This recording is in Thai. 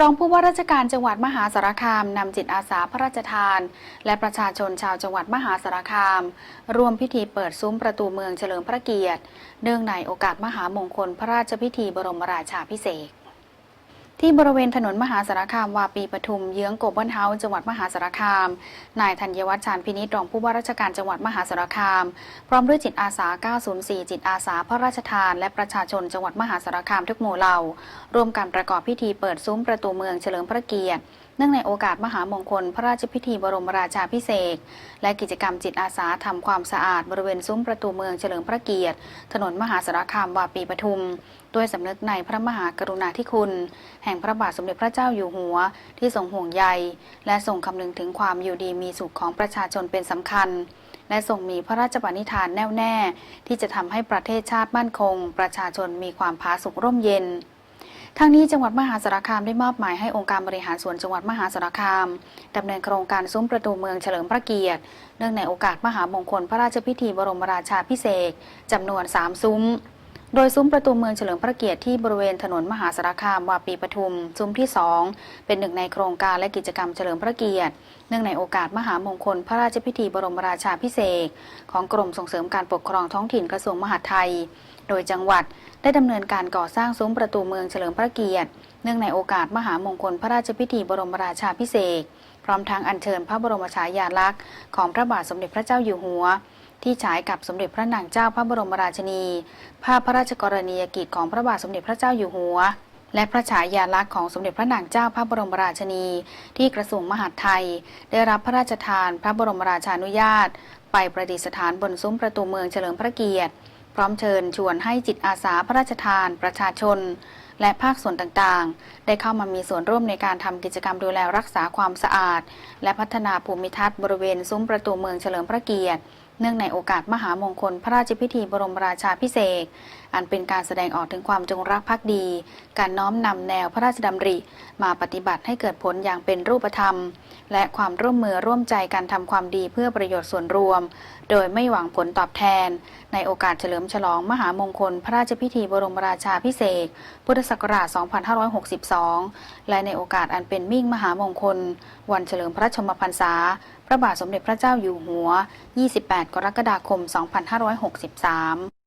รองผู้ว่าราชการจังหวัดมหาสารคามนำจิตอาสาพระราชทาน และประชาชนชาวจังหวัดมหาสารคาม ร่วมพิธีเปิดซุ้มประตูเมืองเฉลิมพระเกียรติ เนื่องในโอกาสมหามงคลพระราชพิธีบรมราชาพิเศษ ที่บริเวณถนนมหาสารคามวาปีปทุมเยื้องโกลบอลเฮาส์จังหวัดมหาสารคาม นายธัญวัฒน์ชาญพินิจรองผู้ว่าราชการจังหวัดมหาสารคาม พร้อมด้วยจิตอาสา 904 จิตอาสาพระราชทาน และประชาชนจังหวัดมหาสารคามทุกหมู่เหล่า ร่วมกันประกอบพิธีเปิดซุ้มประตูเมืองเฉลิมพระเกียรติ นื่องในโอกาสมหามงคล พระราชพิธีบรมราชาภิเศษ และกิจกรรมจิตอาสาทำความสะอาดบริเวณซุ้มประตูเมืองเฉลิมพระเกียรติ ถนนมหาสารคามวาปีปทุม ด้วยสำนึกในพระมหากรุณาธิคุณ แห่งพระบาทสมเด็จพระเจ้าอยู่หัว ที่ทรงห่วงใย และทรงคำนึงถึงความอยู่ดีมีสุขของประชาชนเป็นสำคัญและทรงมีพระราชปณิธานแน่วแน่ ที่จะทำให้ประเทศชาติมั่นคง ประชาชนมีความผาสุกร่มเย็น ทั้งนี้จังหวัดมหาสารคามได้มอบหมายให้องค์การบริหารส่วนจังหวัดมหาสารคามดำเนินโครงการซุ้มประตูเมืองเฉลิมพระเกียรติ เนื่องในโอกาสมหามงคลพระราชพิธีบรมราชาพิเศษจำนวน 3 ซุ้ม โดยซุ้มประตูเมืองเฉลิมพระเกียรติที่บริเวณถนนมหาสารคามวาปีปทุม ซุ้มที่ 2 เป็นหนึ่งในโครงการและกิจกรรมเฉลิมพระเกียรติ เนื่องในโอกาสมหามงคลพระราชพิธีบรมราชาภิเศษของกรมส่งเสริมการปกครองท้องถิ่นกระทรวงมหาดไทย โดยจังหวัดได้ดำเนินการก่อสร้างซุ้มประตูเมืองเฉลิมพระเกียรติ เนื่องในโอกาสมหามงคลพระราชพิธีบรมราชาภิเศษพร้อมทั้งอัญเชิญพระบรมฉายาลักษณ์ของพระบาทสมเด็จพระเจ้าอยู่หัว ที่ฉายกับสมเด็จพระนางเจ้าพระบรมราชินี ภาพพระราชกรณียกิจของพระบาทสมเด็จพระเจ้าอยู่หัว และพระฉายาลักษณ์ของสมเด็จพระนางเจ้าพระบรมราชินี ที่กระทรวงมหาดไทย ได้รับพระราชทานพระบรมราชานุญาต ไปประดิษฐานบนซุ้มประตูเมืองเฉลิมพระเกียรติ พร้อมเชิญชวนให้จิตอาสาพระราชทาน ประชาชนและภาคส่วนต่างๆ ได้เข้ามามีส่วนร่วมในการทำกิจกรรมดูแลรักษาความสะอาด และพัฒนาภูมิทัศน์บริเวณซุ้มประตูเมืองเฉลิมพระเกียรติ เนื่องในโอกาสมหามงคลพระราชพิธีบรมราชาภิเศษ อันเป็นการแสดงออกถึงความจงรักภักดี การน้อมนำแนวพระราชดำริ มาปฏิบัติให้เกิดผลอย่างเป็นรูปธรรม และความร่วมมือร่วมใจการทำความดีเพื่อประโยชน์ส่วนรวม โดยไม่หวังผลตอบแทน ในโอกาสเฉลิมฉลองมหามงคล พระราชพิธีบรมราชาภิเศษ พุทธศักราช 2562 และในโอกาสอันเป็นมิ่งมหามงคล วันเฉลิมพระชนมพรรษา พระบาทสมเด็จพระเจ้าอยู่หัว 28กรกฎาคม 2563